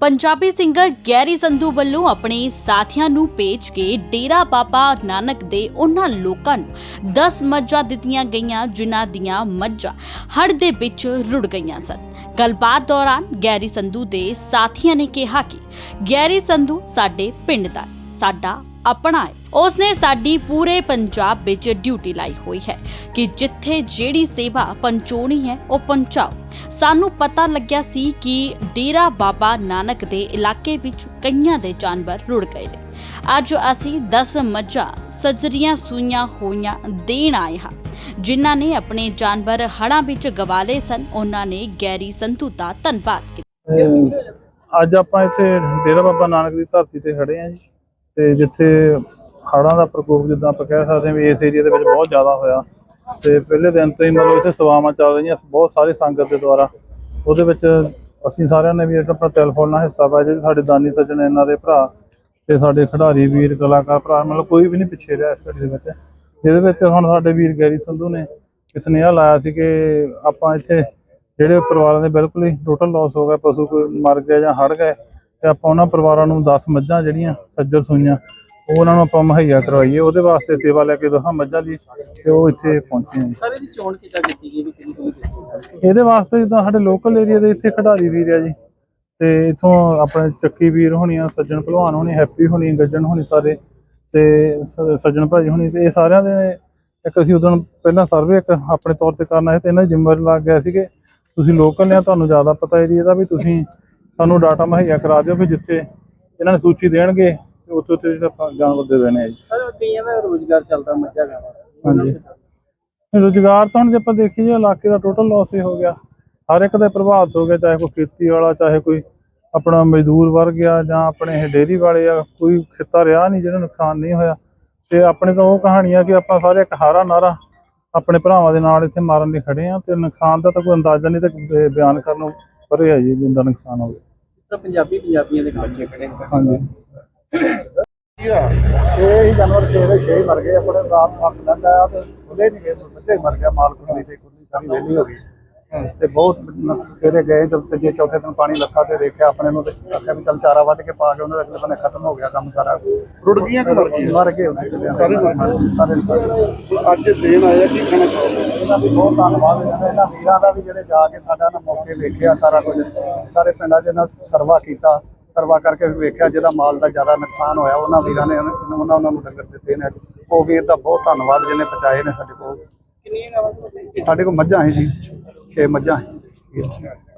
Punjabi singer Garry Sandhu ਵੱਲੋਂ ਆਪਣੇ ਸਾਥੀਆਂ ਨੂੰ ਭੇਜ ਕੇ ਡੇਰਾ ਬਾਬਾ ਨਾਨਕ ਦੇ ਉਹਨਾਂ ਲੋਕਾਂ ਨੂੰ 10 ਮੱਝਾਂ ਦਿੱਤੀਆਂ ਗਈਆਂ, ਜਿਨ੍ਹਾਂ ਦੀਆਂ ਮੱਝਾਂ ਹੜ੍ਹ ਦੇ ਵਿੱਚ ਰੁੜ ਗਈਆਂ ਸਨ। ਗੱਲਬਾਤ ਦੌਰਾਨ ਗੈਰੀ ਸੰਧੂ ਦੇ ਸਾਥੀਆਂ ਨੇ ਕਿਹਾ ਕਿ ਗੈਰੀ ਸੰਧੂ ਸਾਡੇ ਪਿੰਡ ਦਾ ਸਾਡਾ ਆਪਣਾ ਹੈ। ਉਸਨੇ ਸਾਡੀ ਪੂਰੇ ਪੰਜਾਬ ਵਿੱਚ ਡਿਊਟੀ ਲਾਈ ਹੋਈ ਹੈ ਕਿ ਜਿੱਥੇ ਜਿਹੜੀ ਸੇਵਾ ਪਹੁੰਚਾਉਣੀ ਹੈ, ਉਹ ਪਹੁੰਚਾਓ। ਸਾਨੂੰ ਪਤਾ ਲੱਗਿਆ ਸੀ ਕਿ ਡੇਰਾ ਬਾਬਾ ਨਾਨਕ ਦੇ ਇਲਾਕੇ ਵਿੱਚ ਕਈਆਂ ਦੇ ਜਾਨਵਰ ਰੁੜ ਗਏ ਨੇ। ਅੱਜ ਅਸੀਂ 10 ਮੱਝਾਂ, ਸਜਰੀਆਂ ਸੂਈਆਂ ਹੋਈਆਂ ਦੇਣ ਆਏ ਹਾਂ। ਜਿਨ੍ਹਾਂ ਨੇ ਆਪਣੇ ਜਾਨਵਰ ਹੜਾਂ ਵਿੱਚ ਗਵਾ ਲਏ ਸਨ, ਉਹਨਾਂ ਨੇ ਗੈਰੀ ਸੰਧੂ ਦਾ ਧੰਨਵਾਦ ਕੀਤਾ। ਅੱਜ ਆਪਾਂ ਇੱਥੇ ਡੇਰਾ ਬਾਬਾ ਨਾਨਕ ਦੀ ਧਰਤੀ ਤੇ ਖੜੇ ਆ ਜੀ। ਤੇ ਜਿੱਥੇ ਹੜ੍ਹਾਂ ਦਾ ਪ੍ਰਕੋਪ ਜਿੱਦਾਂ ਆਪਾਂ ਕਹਿ ਸਕਦੇ ਹਾਂ ਵੀ ਇਸ ਏਰੀਆ ਦੇ ਵਿੱਚ ਬਹੁਤ ਜ਼ਿਆਦਾ ਹੋਇਆ। ਤੇ ਪਹਿਲੇ ਦਿਨ ਤੋਂ ਹੀ ਮਤਲਬ ਇੱਥੇ ਸੇਵਾਵਾਂ ਚੱਲ ਰਹੀਆਂ ਬਹੁਤ ਸਾਰੇ ਸੰਗਤ ਦੇ ਦੁਆਰਾ। ਉਹਦੇ ਵਿੱਚ ਅਸੀਂ ਸਾਰਿਆਂ ਨੇ ਵੀ ਆਪਣਾ ਟੈਲੀਫੋਨ ਨਾਲ ਹਿੱਸਾ ਪਾਇਆ, ਜਿਹੜੇ ਸਾਡੇ ਦਾਨੀ ਸੱਜਣ ਇਹਨਾਂ ਦੇ ਭਰਾ ਤੇ ਸਾਡੇ ਖਿਡਾਰੀ ਵੀਰ, ਕਲਾਕਾਰ ਭਰਾ, ਮਤਲਬ ਕੋਈ ਵੀ ਨਹੀਂ ਪਿੱਛੇ ਰਿਹਾ ਇਸ ਘੜੀ ਦੇ ਵਿੱਚ। ਜਿਹਦੇ ਵਿੱਚ ਹੁਣ ਸਾਡੇ ਵੀਰ ਗੈਰੀ ਸੰਧੂ ਨੇ ਇੱਕ ਸੁਨੇਹਾ ਲਾਇਆ ਸੀ ਕਿ ਆਪਾਂ ਇੱਥੇ ਜਿਹੜੇ ਪਰਿਵਾਰਾਂ ਦੇ ਬਿਲਕੁਲ ਹੀ ਟੋਟਲ ਲਾਸ ਹੋ ਗਿਆ ਪਸ਼ੂ ਕੋਈ ਮਰ ਗਿਆ ਜਾਂ ਹੜ ਗਏ ਤੇ ਆਪਾਂ ਉਹਨਾਂ ਪਰਿਵਾਰਾਂ ਨੂੰ 10 ਮੱਝਾਂ ਜਿਹੜੀਆਂ ਸੱਜਰ ਸੂਈਆਂ ਉਹ ਉਹਨਾਂ ਨੂੰ ਆਪਾਂ ਮੁਹੱਈਆ ਕਰਵਾਈਏ। ਉਹਦੇ ਵਾਸਤੇ ਸੇਵਾ ਲੈ ਕੇ ਦਸਾਂ ਮੱਝਾਂ ਦੀ ਤੇ ਉਹ ਇੱਥੇ ਪਹੁੰਚੇ ਆ ਜੀ। ਸਾਰੇ ਦੀ ਚੋਣ ਕਿੱਦਾਂ ਕੀਤੀ ਗਈ ਵੀ ਕਿਹੜੀ ਕਿਹੜੀ ਇਹਦੇ ਵਾਸਤੇ ਜਿੱਦਾਂ ਸਾਡੇ ਲੋਕਲ ਏਰੀਆ ਦੇ ਇੱਥੇ ਖਿਡਾਰੀ ਵੀਰ ਆ ਜੀ। ਤੇ ਇਥੋਂ ਆਪਣੇ ਚੱਕੀ ਵੀਰ ਹੋਣੀ ਆ ਸੱਜਣ ਭਲਵਾਨ ਹੋਣੀ ਹੈਪੀ ਹੋਣੀ ਗੱਜਣ ਹੋਣੀ ਸਾਰੇ ਤੇ ਸ- ਸੱਜਣ ਭਾਜੀ ਹੋਣੀ ਤੇ ਇਹ ਸਾਰਿਆਂ ਦੇ ਇੱਕ ਅਸੀਂ ਉਦੋਂ ਪਹਿਲਾਂ ਸਰਵੇ ਇੱਕ ਆਪਣੇ ਤੌਰ ਤੇ ਕਰਨਾ ਹੈ ਤੇ ਇਹਨਾਂ ਦੀ ਜ਼ਿੰਮੇਵਾਰੀ ਲੱਗ ਗਿਆ ਸੀ ਕਿ ਤੁਸੀਂ ਲੋਕਲ ਨੇ ਤੁਹਾਨੂੰ ਜ਼ਿਆਦਾ ਪਤਾ ਏਰੀਆ ਦਾ ਵੀ ਤੁਸੀਂ ਸਾਨੂੰ ਡਾਟਾ ਮੁਹੱਈਆ ਕਰਾ ਦਿਓ ਵੀ ਜਿੱਥੇ ਇਹਨਾਂ ਨੇ ਸੂਚੀ ਦੇਣਗੇ ਤੇ ਉੱਥੇ ਉੱਥੇ ਜਿਹੜਾ ਆਪਾਂ ਜਾਨਵਰ ਦੇ ਦੇਣੇ ਆ ਜੀ। ਸਰ ਕਈਆਂ ਦਾ ਰੋਜ਼ਗਾਰ ਚੱਲਦਾ ਮੱਝਾਂ ਦਾ। ਹਾਂਜੀ। ਰੁਜ਼ਗਾਰ ਤਾਂ ਹੁਣ ਜੇ ਆਪਾਂ ਦੇਖੀਏ ਇਲਾਕੇ ਦਾ ਟੋਟਲ ਲਾਸ ਹੀ ਹੋ ਗਿਆ। ਹਰ ਇੱਕ ਦਾ ਪ੍ਰਭਾਵਿਤ ਹੋ ਗਿਆ ਚਾਹੇ ਕੋਈ ਖੇਤੀ ਵਾਲਾ ਚਾਹੇ ਕੋਈ ਆਪਣਾ ਮਜ਼ਦੂਰ ਵਰਗ ਆ ਜਾਂ ਆਪਣੇ ਇਹ ਡੇਅਰੀ ਵਾਲੇ ਆ ਕੋਈ ਖੇਤਾ ਰਿਹਾ ਨਹੀਂ ਜਿਹਨੂੰ ਨੁਕਸਾਨ ਨਹੀਂ ਹੋਇਆ। ਤੇ ਆਪਣੇ ਤਾਂ ਉਹ ਕਹਾਣੀ ਆ ਕਿ ਆਪਾਂ ਸਾਰੇ ਇੱਕ ਹਾਰਾ ਨਾਰਾ ਆਪਣੇ ਭਰਾਵਾਂ ਦੇ ਨਾਲ ਇੱਥੇ ਮਾਰਨ ਲਈ ਖੜੇ ਆ ਤੇ ਨੁਕਸਾਨ ਦਾ ਤਾਂ ਕੋਈ ਅੰਦਾਜ਼ਾ ਨਹੀਂ ਤੇ ਬਿਆਨ ਕਰਨ ਨੂੰ ਪਰੇ ਆ ਜੀ ਜਿੰਦਾ ਨੁਕਸਾਨ ਹੋ ਗਿਆ। ਤਾਂ ਪੰਜਾਬੀ ਪੰਜਾਬੀਆਂ ਦੇ ਬੱਚੇ ਖੜੇ ਨੇ। ਹਾਂਜੀ ਛੇ ਹੀ ਜਾਨਵਰ ਛੇ ਦੇ ਛੇ ਹੀ ਮਰ ਗਏ ਆਪਣੇ ਰਾਤ ਫੱਕ ਲੈਂਦਾ ਆ ਤੇ ਉਹਦੇ ਨਹੀਂ ਗਏ ਬੱਚੇ ਮਰ ਗਿਆ ਮਾਲ ਕੁੜੀ ਤੇ ਕੁੜੀ ਸਾਰੀ ਵਿਹਲੀ ਹੋ ਗਈ ਤੇ ਬਹੁਤ ਨਕਸ ਚਿਹਰੇ ਗਏ ਜਦ ਤੀਜੇ ਚੌਥੇ ਦਿਨ ਪਾਣੀ ਲੱਥਾ ਤੇ ਦੇਖਿਆ ਆਪਣੇ ਨੂੰ ਤੇ ਆਖਿਆ ਵੀ ਚੱਲ ਚਾਰਾ ਵੱਢ ਕੇ ਪਾ ਕੇ ਉਹਨਾਂ ਦੇ ਅਗਲੇ ਬੰਨੇ ਖਤਮ ਹੋ ਗਿਆ ਕੰਮ ਸਾਰਾ। ਰੁੜ ਗਈਆਂ ਕਿ ਮਰ ਗਈਆਂ? ਮਰ ਗਏ ਉਹਦੇ ਚਲੇ ਸਾਰੇ ਸਾਰੇ ਸਾਰੇ ਅੱਜ ਦੇਣ ਆਇਆ ਕੀ ਕਹਿਣਾ ਚਾਹੁੰਦੇ ਇਹਨਾਂ ਦੀ ਬਹੁਤ ਧੰਨਵਾਦ ਇਹਨਾਂ ਦਾ ਇਹਨਾਂ ਵੀਰਾਂ ਦਾ ਵੀ ਜਿਹੜੇ ਜਾ ਕੇ ਸਾਡਾ ਨਾ ਮੌਕੇ ਵੇਖਿਆ ਸਾਰਾ ਕੁਝ। ਸਾਰੇ ਪਿੰਡਾਂ 'ਚ ਇਹਨਾਂ ਸਰਵਾ ਕੀਤਾ ਸਰਵਾ ਕਰਕੇ ਵੀ ਵੇਖਿਆ ਜਿਹਦਾ ਮਾਲ ਦਾ ਜ਼ਿਆਦਾ ਨੁਕਸਾਨ ਹੋਇਆ ਉਹਨਾਂ ਵੀਰਾਂ ਨੇ ਉਹਨਾਂ ਉਹਨਾਂ ਨੂੰ ਡੰਗਰ ਦਿੱਤੇ ਨੇ ਅੱਜ। ਉਹ ਵੀਰ ਦਾ ਬਹੁਤ ਧੰਨਵਾਦ ਜਿਹਨੇ ਪਹੁੰਚਾਏ ਨੇ ਸਾਡੇ ਕੋਲ। ਸਾਡੇ ਕੋਲ ਮੱਝਾਂ ਹੈ ਜੀ। 6 ਮੱਝਾਂ। ਹੈ